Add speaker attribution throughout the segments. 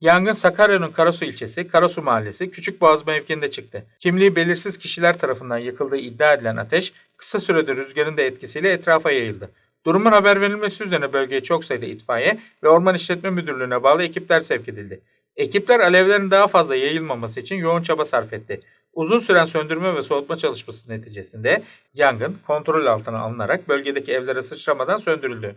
Speaker 1: Yangın Sakarya'nın Karasu ilçesi, Karasu mahallesi, Küçükboğaz mevkiinde çıktı. Kimliği belirsiz kişiler tarafından yakıldığı iddia edilen ateş, kısa sürede rüzgarın da etkisiyle etrafa yayıldı. Durumun haber verilmesi üzerine bölgeye çok sayıda itfaiye ve Orman İşletme Müdürlüğü'ne bağlı ekipler sevk edildi. Ekipler alevlerin daha fazla yayılmaması için yoğun çaba sarf etti. Uzun süren söndürme ve soğutma çalışması neticesinde yangın kontrol altına alınarak bölgedeki evlere sıçramadan söndürüldü.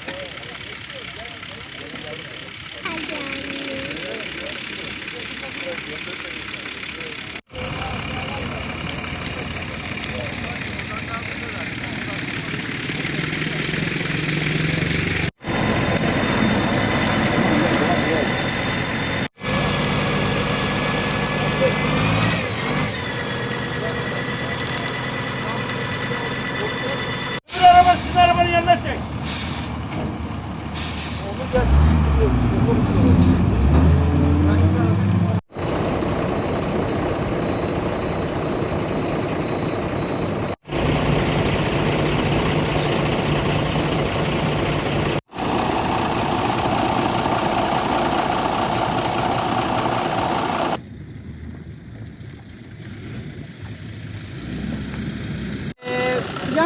Speaker 2: arabanın yanına çek.
Speaker 3: Ee,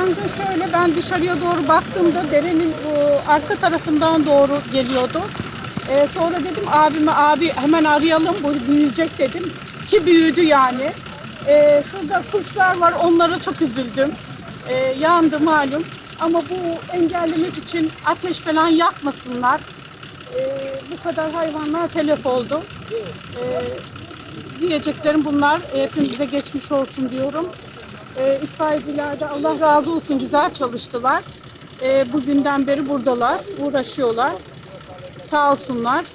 Speaker 3: Yangın şöyle ben dışarıya doğru baktığımda derenin o, arka tarafından doğru geliyordu. Ee, sonra dedim abime abi hemen arayalım bu büyüyecek dedim. Ki büyüdü yani. Ee, şurada kuşlar var onlara çok üzüldüm. Ee, yandı malum. Ama bu engellemek için ateş falan yakmasınlar. Ee, bu kadar hayvanlar telef oldu. Ee, diyeceklerim bunlar. Hepimize geçmiş olsun diyorum. E, itfaiyeciler de Allah razı olsun güzel çalıştılar. E, bugünden beri buradalar, uğraşıyorlar. Sağ olsunlar.